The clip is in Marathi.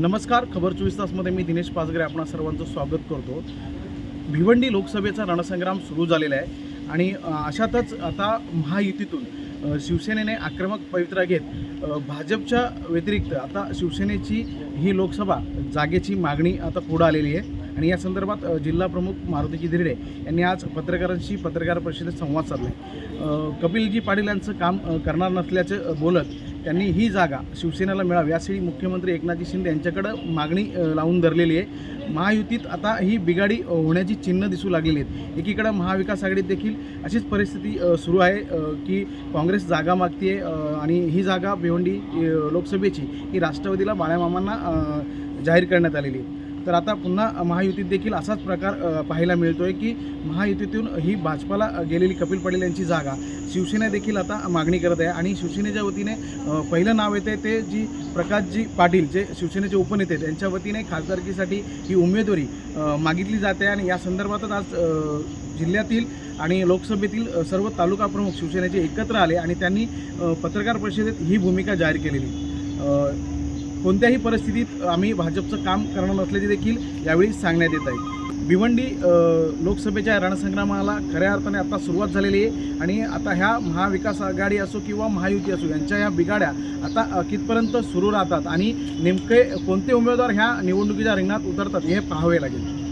नमस्कार खबर चोवीस तासमध्ये मी दिनेश पाचगरे आपणा सर्वांचं स्वागत करतो. भिवंडी लोकसभेचा रणसंग्राम सुरू झालेला आहे आणि अशातच आता महायुतीतून शिवसेनेने आक्रमक पवित्रा घेत भाजपच्या व्यतिरिक्त आता शिवसेनेची ही लोकसभा जागेची मागणी आता पुढं आलेली आहे. आणि या संदर्भात जिल्हा प्रमुख मारुतीजी धिरडे यांनी आज पत्रकारांशी पत्रकार परिषदेत संवाद साधला आहे. कपिलजी पाटील यांचं काम करणार नसल्याचं बोलत त्यांनी ही जागा शिवसेनेला मिळावी यासाठी मुख्यमंत्री एकनाथजी शिंदे यांच्याकडं मागणी लावून धरलेली आहे. महायुतीत आता ही बिघाडी होण्याची चिन्ह दिसू लागलेली आहेत. एकीकडं महाविकास आघाडीत देखील अशीच परिस्थिती सुरू आहे की काँग्रेस जागा मागते आणि ही जागा भिवंडी लोकसभेची ही राष्ट्रवादीला बाळ्यामामांना जाहीर करण्यात आलेली आहे. तर आता पुन्हा महायुतीत देखील असाच प्रकार पाहायला पाहायला मिळतोय की महायुतीतून ही भाजपाला गेलेली कपिल पाटील यांची जागा. शिवसेना देखील आता मागणी करत आहे आणि शिवसेनेच्या वतीने पहिलं नाव येते ते जी प्रकाशजी पाटील जे शिवसेनेचे उपनेते आहेत, त्यांच्या वतीने खासदारकीसाठी ही उमेदवारी मागितली जाते आणि या संदर्भातच आज जिल्ह्यातील आणि लोकसभेतील सर्व तालुका प्रमुख शिवसेनेचे एकत्र आले आणि त्यांनी पत्रकार परिषदेत ही भूमिका जाहीर केलेली. कोणत्याही परिस्थितीत आम्ही भाजपचं काम करणार नसल्याचे देखील यावेळी सांगण्यात येत आहे. भिवंडी लोकसभेच्या रणसंग्रामाला खऱ्या अर्थाने आता सुरुवात झालेली आहे आणि आता ह्या महाविकास आघाडी असो किंवा महायुती असो यांच्या ह्या बिघाड्या आता कितपर्यंत सुरू राहतात आणि नेमके कोणते उमेदवार ह्या निवडणुकीच्या रिंगणात उतरतात हे पाहावे लागेल.